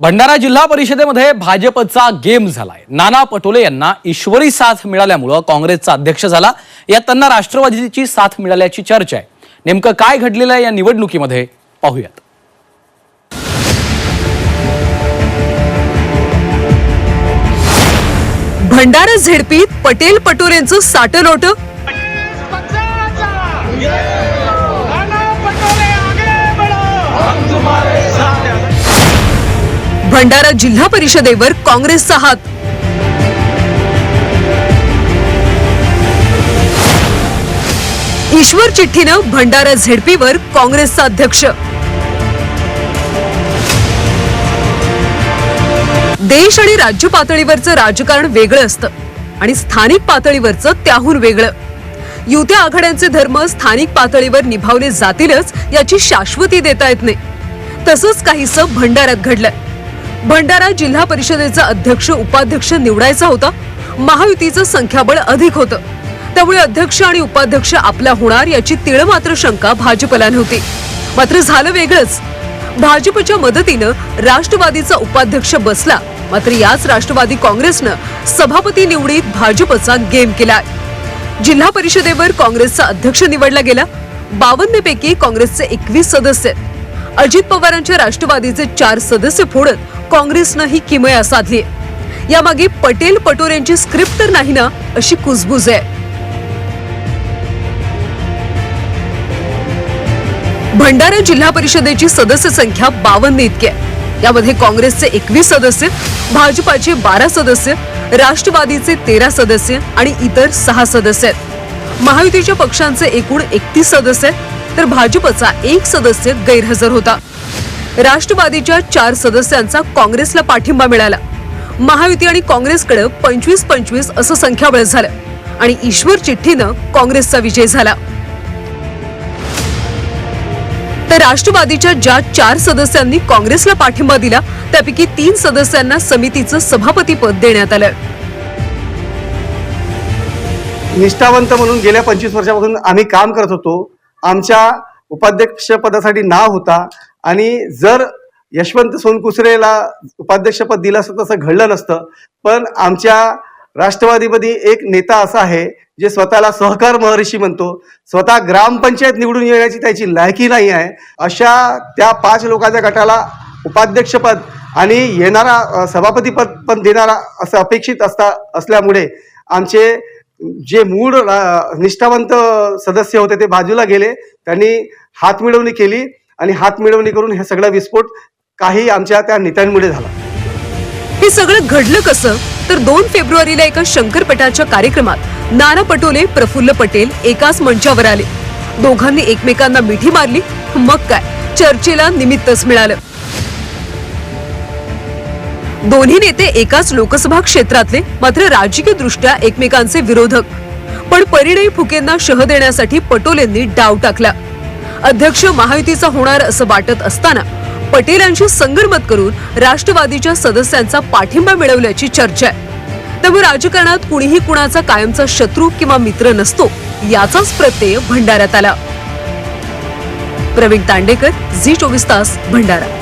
भंडारा जिल्हा परिषदेमध्ये भाजपचा गेम झालाय. नाना पटोले यांना ईश्वरी साथ मिळाल्यामुळं काँग्रेसचा अध्यक्ष झाला. यात त्यांना राष्ट्रवादीची साथ मिळाल्याची चर्चा आहे. नेमकं काय घडलेलं आहे या निवडणुकीमध्ये? पाहूयात. भंडारा झेडपीत पटेल पटोलेंचं साटलोट. पटोले भंडारा जिल्हा परिषदेवर काँग्रेसचा हात. ईश्वर चिठ्ठीनं भंडारा झेडपीवर काँग्रेसचा अध्यक्ष. देश आणि राज्य पातळीवरचं राजकारण वेगळं असतं आणि स्थानिक पातळीवरचं त्याहून वेगळं. युत्या आघाड्यांचे धर्म स्थानिक पातळीवर निभावले जातीलच याची शाश्वती देता येत नाही. तसंच काहीसं भंडाऱ्यात घडलंय. भंडारा जिल्हा परिषदेचा अध्यक्ष उपाध्यक्ष निवडायचा होता. महायुतीचं संख्याबळ अधिक होतं. त्यामुळे अध्यक्ष आणि उपाध्यक्ष आपला होणार याची तिळ मात्र शंका भाजपला नव्हती मात्र झालं वेगळंच. भाजपच्या मदतीनं राष्ट्रवादीचा उपाध्यक्ष बसला. मात्र याच राष्ट्रवादी काँग्रेसनं सभापती निवडीत भाजपचा गेम केलाय. जिल्हा परिषदेवर काँग्रेसचा अध्यक्ष निवडला गेला. बावन्न पैकी काँग्रेसचे एकवीस सदस्य. अजित पवारांच्या राष्ट्रवादीचे चार सदस्य फोडत काँग्रेसनं ही किमया साधली यामागे पटेल पटोलेंची स्क्रिप्ट तर नाही ना अशी कुजबुज आहे. भंडारा जिल्हा परिषदेची सदस्य संख्या बावन्न इतकी आहे. यामध्ये काँग्रेसचे एकवीस सदस्य भाजपाचे बारा सदस्य राष्ट्रवादीचे तेरा सदस्य आणि इतर सहा सदस्य आहेत. महायुतीच्या पक्षांचे एकूण एकतीस सदस्य आहेत. तर भाजपचा एक सदस्य गैरहजर होता. राष्ट्रवादीच्या चार सदस्यांचा काँग्रेसला पाठिंबा मिळाला. महायुती आणि काँग्रेसकडे पंचवीस पंचवीस असं संख्याबळ झालं आणि ईश्वर चिठ्ठीनं काँग्रेसचा विजय झाला. तर राष्ट्रवादीच्या ज्या चार सदस्यांनी काँग्रेसला पाठिंबा दिला त्यापैकी तीन सदस्यांना समितीचं सभापतीपद देण्यात आलं. निष्ठावंत म्हणून गेल्या पंचवीस वर्षापासून आम्ही काम करत होतो. आमच्या उपाध्यक्षपदासाठी नाव होता. आणि जर यशवंत सोनकुसरेला उपाध्यक्षपद दिलं असतं तसं घडलं नसतं. पण आमच्या राष्ट्रवादीमध्ये एक नेता असा आहे जे स्वतःला सहकार महर्षी म्हणतो. स्वतः ग्रामपंचायत निवडून येण्याची त्याची लायकी नाही आहे. अशा त्या पाच लोकांच्या गटाला उपाध्यक्षपद आणि येणारा सभापतीपद पण देणारा असं अपेक्षित असता असल्यामुळे आमचे जे मूळ निष्ठावंत सदस्य होते ते बाजूला गेले. त्यांनी हात मिळवणी केली आणि हात मिळवणी करून हे सगळा विस्फोट काही आमच्या त्या नेत्यांमुळे झाला. हे सगळं घडलं कसं? तर दोन फेब्रुवारीला एका शंकरपटाच्या कार्यक्रमात नाना पटोले प्रफुल्ल पटेल एकाच मंचावर आले. दोघांनी एकमेकांना मिठी मारली. मग काय? चर्चेला निमित्तच मिळालं. दोन्ही नेते एकाच लोकसभा क्षेत्रातले मात्र राजकीय दृष्ट्या एकमेकांचे विरोधक. पण परिणयी फुकेंना शह देण्यासाठी पटोलेंनी डाव टाकला. अध्यक्ष महायुतीचा होणार असं वाटत असताना पटेलांशी संगनमत करून राष्ट्रवादीच्या सदस्यांचा पाठिंबा मिळवल्याची चर्चा आहे. त्यामुळे राजकारणात कुणीही कुणाचा कायमचा शत्रू किंवा मित्र नसतो याचाच प्रत्यय भंडाऱ्यात आला. प्रवीण तांडेकर झी चोवीस तास भंडारा.